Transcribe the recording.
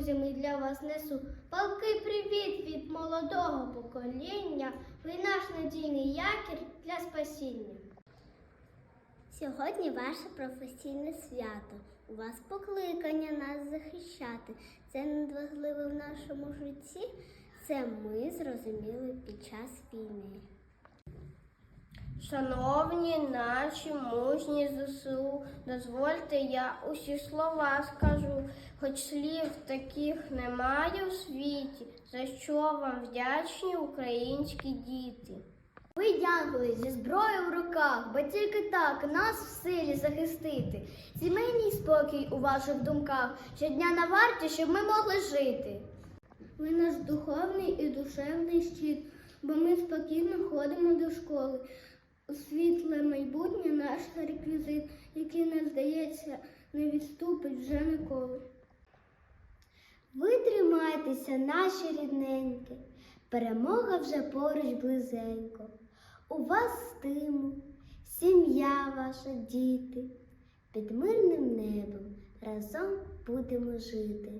друзями для вас несу. Палкий привіт від молодого покоління. Ви наш надійний якір для спасіння. Сьогодні ваше професійне свято. У вас покликання нас захищати. Це надважливо в нашому житті. Це ми зрозуміли під час війни. Шановні наші мужні ЗСУ, дозвольте я усі слова скажу, хоч слів таких немає у світі, за що вам вдячні українські діти. Ви янголи зі зброєю в руках, бо тільки так нас в силі захистити. Сімейний спокій у ваших думках, щодня на варті, щоб ми могли жити. Ви наш духовний і душевний щит, бо ми спокійно ходимо до школи. У світле майбутнє наш реквізит, який не здається, не відступить вже ніколи. Ви тримайтеся, наші рідненькі, перемога вже поруч близенько. У вас стиму, сім'я ваша, діти. Під мирним небом разом будемо жити.